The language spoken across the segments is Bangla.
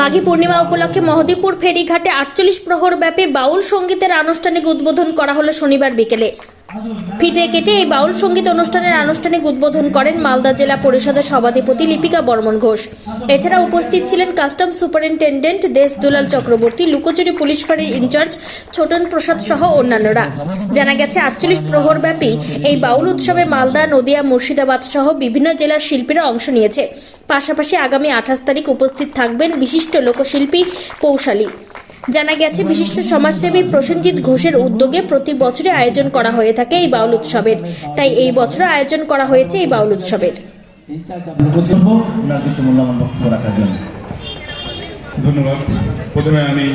মাঘী পূর্ণিমা উপলক্ষে মহদীপুর ফেরিঘাটে আটচল্লিশ প্রহর ব্যাপী বাউল সঙ্গীতের আনুষ্ঠানিক উদ্বোধন করা হলো শনিবার বিকেলে। ফিতে কেটে এই বাউল সংগীত অনুষ্ঠানের আনুষ্ঠানিক উদ্বোধন করেন মালদা জেলা পরিষদের সভাধিপতি লিপিকা বর্মন ঘোষ। এছাড়া উপস্থিত ছিলেন কাস্টম সুপারিনটেন্ডেন্ট দেশ দুলাল চক্রবর্তী, লুকোচুরি পুলিশ ফাঁড়ির ইনচার্জ ছোটন প্রসাদ সহ অন্যান্যরা। জানা গেছে, আটচল্লিশ প্রহর ব্যাপী এই বাউল উৎসবে মালদা, নদিয়া, মুর্শিদাবাদ সহ বিভিন্ন জেলার শিল্পীরা অংশ নিয়েছে। পাশাপাশি আগামী আঠাশ তারিখ উপস্থিত থাকবেন বিশিষ্ট লোকশিল্পী পৌশালী। জানা গেছে, বিশিষ্ট সমাজসেবী প্রসেনজিৎ ঘোষের উদ্যোগে প্রতি বছরে আয়োজন করা হয়ে থাকে এই বাউল উৎসবের। তাই এই বছর আয়োজন করা হয়েছে এই বাউল উৎসবের। ধন্যবাদ। প্রথমে আমি,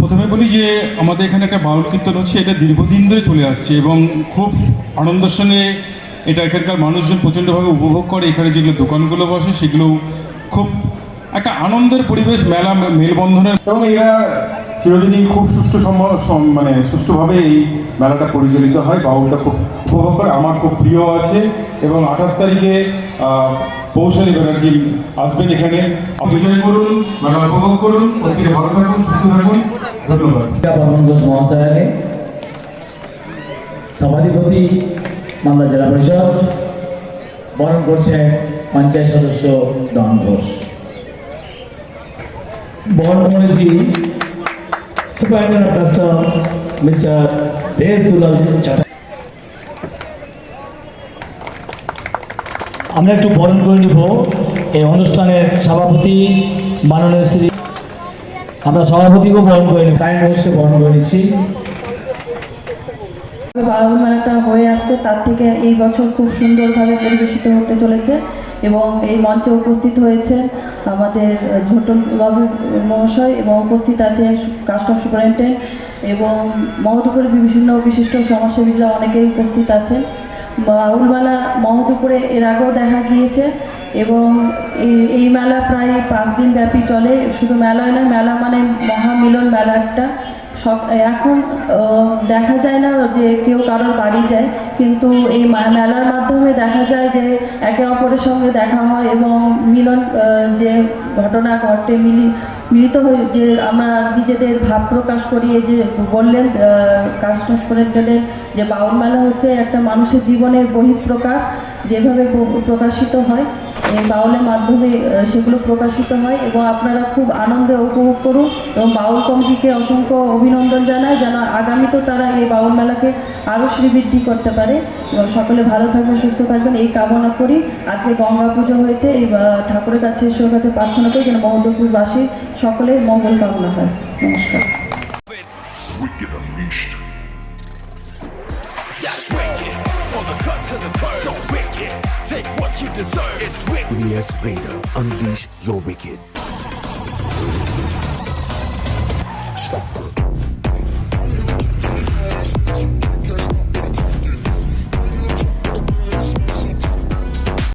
প্রথমে বলি যে আমাদের এখানে একটা বাউল কীর্তন হচ্ছে, এটা দীর্ঘদিন ধরে চলে আসছে এবং খুব আনন্দের সঙ্গে এটা এখানকার মানুষজন প্রচণ্ডভাবে উপভোগ করে। এখানে যেগুলো দোকানগুলো বসে, সেগুলো খুব একটা আনন্দের পরিবেশ মেলা মেলবন্ধনের এবং এরা চিরদিনই খুব সুষ্ঠু মানে সুষ্ঠুভাবে এই মেলাটা পরিচালিত হয়। বাউলটা খুব উপভোগ করে। আমার খুব প্রিয় আছে। এবং আঠাশ তারিখে আহ, পৌশালী ব্যানার্জি আসবেন এখানে। বিজয় করুন মেলা উপভোগ করুন প্রত্যেকে ভালো থাকুন সুস্থ থাকুন। ধন্যবাদ। মহাশয়কে। সভাধিপতি মালদা জেলা পরিষদ বরণ করছেন পঞ্চায়েত সদস্য ডন ঘোষ। বরণ করেছি সুপারিনটেন্ডেন্ট অফ কাস্টম মিস্টার দেশ দুলাল চাটা আমরা একটু বরণ করে নিব। এই অনুষ্ঠানের সভাপতি মাননীয় শ্রী আমরা সভাপতিকেও বরণ করে নিই কায়ন ঘোষকে বরণ করে নিচ্ছি। বাউল মেলাটা হয়ে আসছে তার থেকে এই বছর খুব সুন্দরভাবে পরিবেশিত হতে চলেছে এবং এই মঞ্চে উপস্থিত হয়েছে আমাদের ঝোটন বাবু মহাশয় এবং উপস্থিত আছেন কাস্টম সুপারিনটেন্ডেন্ট এবং মহদুপুরের বিভিন্ন বিশিষ্ট সমাজসেবীরা অনেকেই উপস্থিত আছেন। বাউল মেলা মহদুপুরে এর আগেও দেখা গিয়েছে এবং এই মেলা প্রায় পাঁচ দিন ব্যাপী চলে। শুধু মেলায় নয়, মেলা মানে মহামিলন মেলা একটা। সব, এখন দেখা যায় না যে কেউ কারোর বাড়ি যায়, কিন্তু এই মেলার মাধ্যমে দেখা যায় যে একে অপরের সঙ্গে দেখা হয় এবং মিলন যে ঘটনা ঘটে, মিলি, মিলিত হয়ে যে আমরা নিজেদের ভাব প্রকাশ করি যে বললেন কাস্টম সুপারিনটেন্ডেন্ট যে বাউল মেলা হচ্ছে একটা মানুষের জীবনের বহিঃপ্রকাশ। যেভাবে প্রকাশিত হয় বাউলের মাধ্যমে সেগুলো প্রকাশিত হয় এবং আপনারা খুব আনন্দে উপভোগ করুন এবং বাউল কমিটিকে অসংখ্য অভিনন্দন জানায় যেন আগামীতেও তারা এই বাউল মেলাকে আরও শ্রীবৃদ্ধি করতে পারে। এবং সকলে ভালো থাকবেন, সুস্থ থাকবেন, এই কামনা করি। আজকে গঙ্গা পুজো হয়েছে, এই ঠাকুরের কাছে, ঈশ্বরের কাছে প্রার্থনা করি যেন মহদপুরবাসী সকলের মঙ্গল কামনা হয়। নমস্কার। To the curb. So wicked. Take what you deserve. It's wicked. Yes, Vader, unleash your wicked.